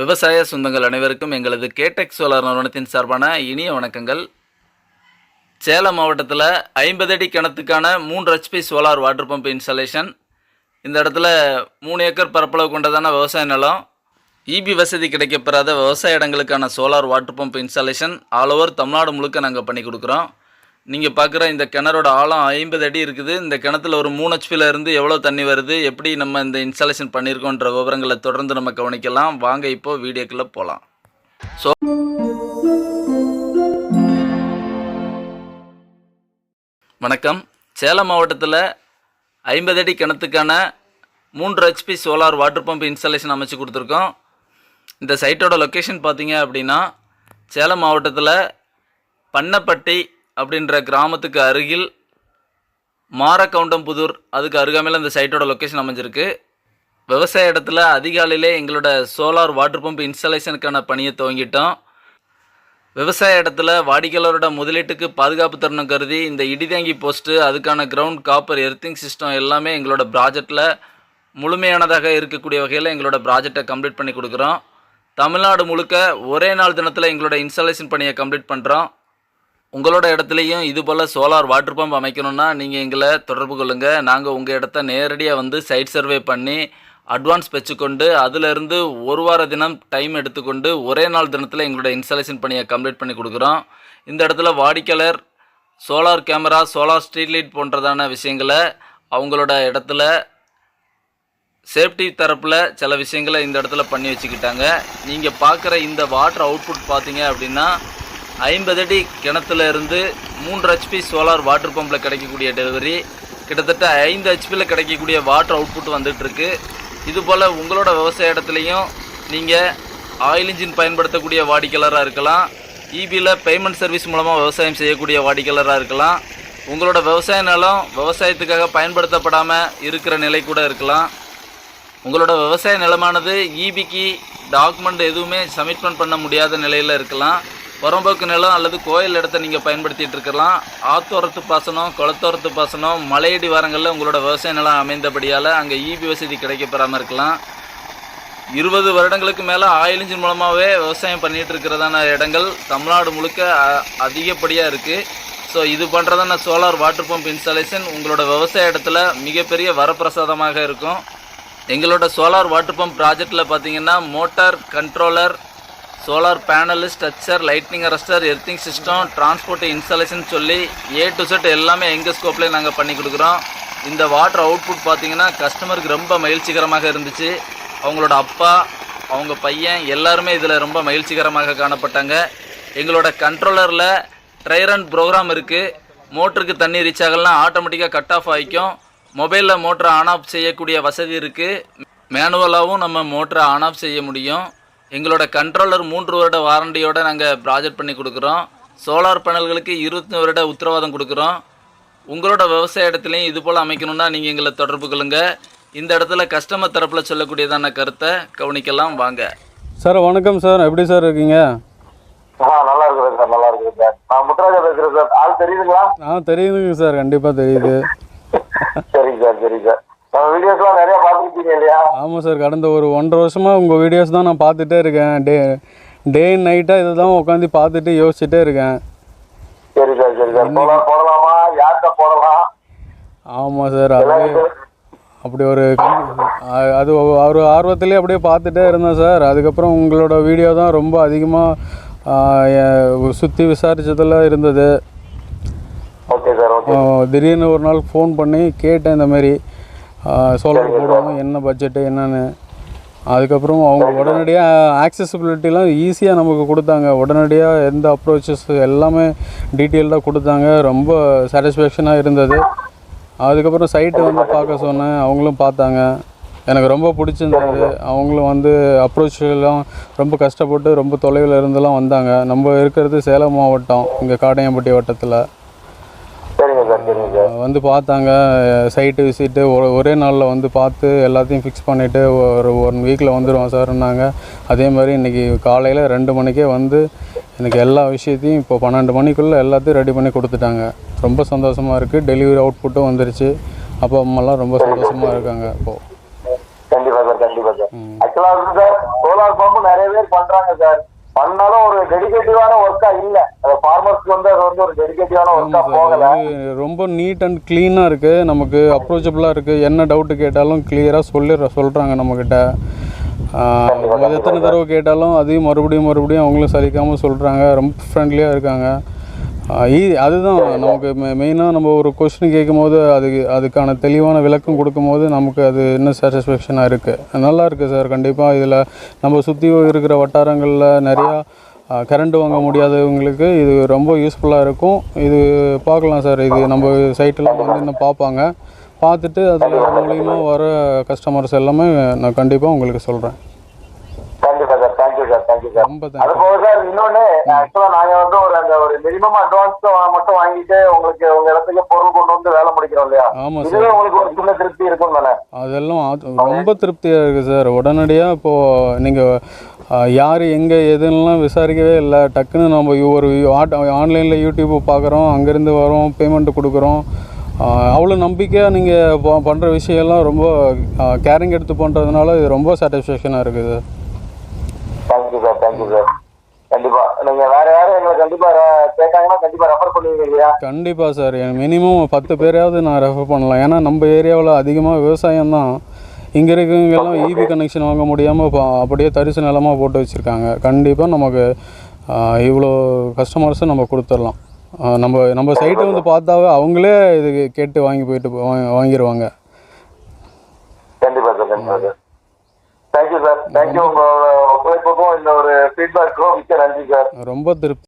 விவசாய சொந்தங்கள் அனைவருக்கும் எங்களது கேடெக் சோலார் நிறுவனத்தின் சார்பான இனிய வணக்கங்கள். சேலம் மாவட்டத்தில் ஐம்பது அடி கிணத்துக்கான மூன்று HP solar water pump installation இந்த இடத்துல மூணு ஏக்கர் பரப்பளவு கொண்டதான விவசாய நிலம். இபி வசதி கிடைக்கப்பெறாத விவசாய இடங்களுக்கான solar water pump installation all over Tamil Nadu முழுக்க நாங்கள் பண்ணி கொடுக்குறோம். நீங்கள் பார்க்குற இந்த கிணறோட ஆழம் ஐம்பது அடி இருக்குது. இந்த கிணத்துல ஒரு மூணு ஹெச்பியில் இருந்து எவ்வளோ தண்ணி வருது? எப்படி நம்ம இந்த இன்ஸ்டாலேஷன் பண்ணியிருக்கோன்ற விவரங்களை தொடர்ந்து நம்ம கவனிக்கலாம். வாங்க இப்போ வீடியோக்குள்ளே போகலாம் ஸோ வணக்கம். சேலம் மாவட்டத்தில் ஐம்பது அடி கிணத்துக்கான மூன்று HP solar water pump installation அமைச்சு கொடுத்துருக்கோம். இந்த சைட்டோட லொக்கேஷன் பார்த்தீங்க அப்படின்னா சேலம் மாவட்டத்தில் பண்ணப்பட்டி அப்படின்ற கிராமத்துக்கு அருகில் மாரக்கவுண்டம்புதூர் அதுக்கு அருகாமையில் இந்த சைட்டோட லொக்கேஷன் அமைஞ்சிருக்கு. விவசாய இடத்துல அதிகாலையிலே எங்களோட சோலார் வாட்டர் பம்ப் இன்ஸ்டாலேஷனுக்கான பணியை துவங்கிட்டோம். விவசாய இடத்துல வாடிக்கையாளரோட முதலீட்டுக்கு பாதுகாப்பு தருணம் கருதி இந்த இடிதாங்கி போஸ்ட்டு அதுக்கான கிரவுண்ட் காப்பர் எர்த்திங் சிஸ்டம் எல்லாமே எங்களோட ப்ராஜெக்டில் முழுமையானதாக இருக்கக்கூடிய வகையில் எங்களோட ப்ராஜெக்டை கம்ப்ளீட் பண்ணி கொடுக்குறோம். தமிழ்நாடு முழுக்க ஒரே நாள் தினத்தில் எங்களோட இன்ஸ்டாலேஷன் பணியை கம்ப்ளீட் பண்ணுறோம் உங்களோட இடத்துலையும் இது போல் சோலார் வாட்டர் பம்ப் அமைக்கணும்னா நீங்கள் எங்களை தொடர்பு கொள்ளுங்கள் நாங்கள் உங்கள் இடத்த நேரடியாக வந்து சைட் சர்வே பண்ணி அட்வான்ஸ் பெற்றுக்கொண்டு அதிலிருந்து ஒரு வார தினம் டைம் எடுத்துக்கொண்டு ஒரே நாள் தினத்தில் எங்களோட இன்ஸ்டாலேஷன் பணியை கம்ப்ளீட் பண்ணி கொடுக்குறோம். இந்த இடத்துல வாடிக்கையாளர் solar camera solar street light போன்றதான விஷயங்களை அவங்களோட இடத்துல சேஃப்டி தரப்பில் சில விஷயங்களை இந்த இடத்துல பண்ணி வச்சுக்கிட்டாங்க. நீங்கள் பார்க்குற இந்த வாட்டர் அவுட்புட் பார்த்தீங்க அப்படின்னா ஐம்பது அடி கிணத்துல இருந்து மூன்று ஹெச்பி சோலார் வாட்டர் பம்பில் கிடைக்கக்கூடிய டெலிவரி கிட்டத்தட்ட ஐந்து ஹெச்பியில் கிடைக்கக்கூடிய வாட்டர் அவுட்புட் வந்துட்டுருக்கு. இதுபோல் உங்களோட விவசாய இடத்துலையும் நீங்கள் ஆயில் இன்ஜின் பயன்படுத்தக்கூடிய வாடிக்கையாளராக இருக்கலாம். இபியில் பேமெண்ட் சர்வீஸ் மூலமாக விவசாயம் செய்யக்கூடிய வாடிக்கையாளராக இருக்கலாம். உங்களோட விவசாய நிலம் விவசாயத்துக்காக பயன்படுத்தப்படாமல் இருக்கிற நிலை கூட இருக்கலாம். உங்களோட விவசாய நிலமானது இபிக்கு டாக்குமெண்ட் எதுவுமே சப்மிட் பண்ண முடியாத நிலையில் இருக்கலாம். புறம்போக்கு நிலம் அல்லது கோயில் இடத்த நீங்கள் பயன்படுத்திட்டு இருக்கலாம். ஆத்தோரத்து பாசனம் குளத்தோரத்து பாசனம் மலையடி வாரங்களில் உங்களோட விவசாய நிலம் அமைந்தபடியால் அங்கே ஈபி வசதி கிடைக்கப்பெறாமல் இருக்கலாம். இருபது வருடங்களுக்கு மேலே ஆயில் இன்ஜின் மூலமாகவே விவசாயம் பண்ணிகிட்டு இருக்கிறதான இடங்கள் தமிழ்நாடு முழுக்க அ- அதிகப்படியாக இருக்குது ஸோ இது பண்ணுறதான சோலார் வாட்டர் பம்ப் இன்ஸ்டாலேஷன் உங்களோட விவசாய இடத்துல மிகப்பெரிய வரப்பிரசாதமாக இருக்கும். எங்களோட சோலார் வாட்டர் பம்ப் ப்ராஜெக்டில் பார்த்தீங்கன்னா motor controller solar panel structure lightning arrester earthing system transport installation சொல்லி ஏ டு செட் எல்லாமே எங்கள் ஸ்கோப்லேயே நாங்கள் பண்ணி கொடுக்குறோம். இந்த வாட்டர் அவுட்புட் பார்த்தீங்கன்னா கஸ்டமருக்கு ரொம்ப மகிழ்ச்சிகரமாக இருந்துச்சு. அவங்களோட அப்பா அவங்க பையன் எல்லாருமே இதில் ரொம்ப மகிழ்ச்சிகரமாக காணப்பட்டாங்க. எங்களோட கண்ட்ரோலரில் ட்ரைரன் ப்ரோக்ராம் இருக்குது மோட்டருக்கு தண்ணி ரீச் ஆகலாம் ஆட்டோமேட்டிக்காக கட் ஆஃப் ஆகிக்கும். மொபைலில் மோட்டரை ஆன் ஆஃப் செய்யக்கூடிய வசதி இருக்குது மேனுவலாகவும் நம்ம மோட்டரை ஆன் ஆஃப் செய்ய முடியும். எங்களோட கண்ட்ரோலர் மூன்று வருட வாரண்டியோட நாங்கள் ப்ராஜெக்ட் பண்ணி கொடுக்குறோம். சோலார் பேனல்களுக்கு இருபத்தி வருட உத்தரவாதம் கொடுக்குறோம். உங்களோட விவசாய இடத்துலையும் இது போல் அமைக்கணும்னா நீங்கள் எங்களை தொடர்பு கொள்ளுங்க. இந்த இடத்துல கஸ்டமர் தரப்பில் சொல்லக்கூடியதான கருத்தை கவனிக்கலாம் வாங்க. சார் வணக்கம் சார். எப்படி சார் இருக்கீங்க? ஆ நல்லா இருக்குது சார் நல்லா இருக்குது சார். நான் முத்துராஜா பேசுறேன் சார். ஆள் தெரியுதுங்களா? ஆ தெரியுதுங்க சார். கண்டிப்பாக தெரியுது. சரிங்க சார் சரிங்க சார். வீடியோஸ்லாம் நிறைய பார்த்துருக்கீங்க இல்லையா? ஆமாம் சார் கடந்த ஒரு ஒன்றரை வருஷமாக உங்கள் வீடியோஸ் தான் நான் பார்த்துட்டே இருக்கேன். டே டே அண்ட் நைட்டாக இதை தான் உட்காந்து பார்த்துட்டு யோசிச்சுட்டே இருக்கேன். சரி சார் சரி சார். போலாம் போடலாமா யார்கிட்ட போடலாம்? ஆமாம் சார் அது அப்படி ஒரு அது ஒரு ஆர்வத்திலே அப்படியே பார்த்துட்டே இருந்தேன் சார். அதுக்கப்புறம் உங்களோட வீடியோ தான் ரொம்ப அதிகமாக சுற்றி விசாரிச்சதில் இருந்தது. Okay sir okay. ஆ, திடீர்னு ஒரு நாள் ஃபோன் பண்ணி கேட்டேன் இந்த மாதிரி. சோலார் போடுவோம் என்ன பட்ஜெட்டு என்னன்னு. அதுக்கப்புறம் அவங்க உடனடியாக ஆக்சசிபிலிட்டிலாம் ஈஸியாக நமக்கு கொடுத்தாங்க. உடனடியாக எந்த அப்ரோச்சஸ் எல்லாமே டீட்டெயில்டாக கொடுத்தாங்க. ரொம்ப சாட்டிஸ்ஃபேக்ஷனாக இருந்தது. அதுக்கப்புறம் சைட்டு வந்து பார்க்க சொன்னேன். அவங்களும் பார்த்தாங்க. எனக்கு ரொம்ப பிடிச்சிருந்தது. அவங்களும் வந்து அப்ரோச்செல்லாம் ரொம்ப கஷ்டப்பட்டு ரொம்ப தொலைவில் இருந்தெல்லாம் வந்தாங்க. நம்ம இருக்கிறது சேலம் மாவட்டம் இங்கே காடையம்பட்டி வட்டத்தில் சரிங்க சார் சரிங்க சார் வந்து பார்த்தாங்க. சைட்டு விசிட்டு ஒரே நாளில் வந்து பார்த்து எல்லாத்தையும் ஃபிக்ஸ் பண்ணிவிட்டு ஒரு ஒன் வீக்கில் வந்துடுவோம் சார்னாங்க அதே மாதிரி இன்றைக்கி காலையில் ரெண்டு மணிக்கே வந்து எனக்கு எல்லா விஷயத்தையும் இப்போ பன்னெண்டு மணிக்குள்ளே எல்லாத்தையும் ரெடி பண்ணி கொடுத்துட்டாங்க. ரொம்ப சந்தோஷமாக இருக்குது டெலிவரி அவுட்புட்டும் வந்துருச்சு. அப்பா அம்மாலாம் ரொம்ப சந்தோஷமாக இருக்காங்க இப்போது கண்டிப்பா சார் கண்டிப்பா சார். ஆக்சுவலா வந்து சார் சோலார் பம்பு நிறைய பேர் பண்றாங்க சார். பண்ணாலும் ஒரு டெடிகேட்டிவான ஒர்க்கா இல்ல. அது ஃபார்மர்ஸ்க்கு வந்து அது வந்து ஒரு டெடிகேட்டிவான ஒர்க்கா போகல. ரொம்ப நீட் அண்ட் க்ளீனாக இருக்குது நமக்கு அப்ரோச்சபிளாக இருக்குது என்ன டவுட்டு கேட்டாலும் கிளியராக சொல்லிடுற சொல்கிறாங்க நம்மக்கிட்ட ஆஹ் எத்தனை தடவை கேட்டாலும் அதையும் மறுபடியும் மறுபடியும் அவங்களும் சலிக்காமல் சொல்கிறாங்க ரொம்ப ஃப்ரெண்ட்லியாக இருக்காங்க. அதுதான். நமக்கு மெயினாக நம்ம ஒரு கொஸ்டின் கேட்கும்போது அதுக்கு அதுக்கான தெளிவான விளக்கம் கொடுக்கும் போது நமக்கு அது இன்னும் சாட்டிஸ்ஃபேக்ஷனாக இருக்குது நல்லா இருக்குது சார். கண்டிப்பாக இதில் நம்ம சுற்றி இருக்கிற வட்டாரங்களில் நிறையா கரண்ட் வாங்க முடியாதவங்களுக்கு இது ரொம்ப யூஸ்ஃபுல்லாக இருக்கும். இது பார்க்கலாம் சார். இது நம்ம சைட்டெலாம் வந்து இன்னும் பார்ப்பாங்க. பார்த்துட்டு அதில் மூலியமா வர கஸ்டமர்ஸ் எல்லாமே நான் கண்டிப்பாக உங்களுக்கு சொல்கிறேன் sir thank you sir. Thank you sir ரொம்ப அது தேங்க்ஸ் போக சார் இன்னொன்னு ஆக்சுவலா நாங்க வந்து ஒரு அந்த ஒரு மினிமம் அட்வான்ஸ் மட்டும் வாங்கிட்டு உங்களுக்கு உங்க இடத்துக்கு பொருள் கொண்டு வந்து வேலை முடிக்கிறோம் இல்லையா? ஆமாம் இதுவே சார். உங்களுக்கு ஒரு சின்ன திருப்தி இருக்கும் தானே? அதெல்லாம் ரொம்ப திருப்தியாக இருக்குது சார். உடனடியாக இப்போது நீங்கள் யார் எங்கே எதுன்னெலாம் விசாரிக்கவே இல்லை. டக்குன்னு நம்ம ஒரு ஆன்லைனில் யூடியூப் பார்க்குறோம். அங்கேருந்து வரோம் பேமெண்ட் கொடுக்குறோம். அவ்வளோ நம்பிக்கையாக நீங்கள் பண்ணுற விஷயம்லாம் ரொம்ப கேரிங் எடுத்து பண்ணுறதுனால இது ரொம்ப சாட்டிஸ்ஃபேக்ஷனாக இருக்குது சார். தேங்க்யூ சார் கண்டிப்பா. நீங்க வேற யாரும் எங்களை கண்டிப்பா re- கேட்டாங்கன்னா கண்டிப்பா ரெஃபர் பண்ணுவீங்க இல்லையா? கண்டிப்பாக சார். மினிமம் பத்து பேரையாவது நான் ரெஃபர் பண்ணலாம். ஏன்னா நம்ம ஏரியாவில் அதிகமாக விவசாயம் தான். இங்கே இருக்கவங்க எல்லாம் இபி கனெக்ஷன் வாங்க முடியாமல் அப்படியே தரிசு நிலமாக போட்டு வச்சுருக்காங்க. கண்டிப்பாக நமக்கு இவ்வளோ கஸ்டமர்ஸை நம்ம கொடுத்துடலாம். நம்ம நம்ம சைட்டை வந்து பார்த்தாவே அவங்களே இது கேட்டு வாங்கி போயிட்டு வாங்கிடுவாங்க கண்டிப்பா சார் கண்டிப்பா சார். தேங்க்யூ சார் தேங்க்யூ உங்க உழைப்புக்கும் இந்த ஒரு ஃபீட்பேக்கும் மிக்க நன்றி சார் ரொம்ப திருப்தி.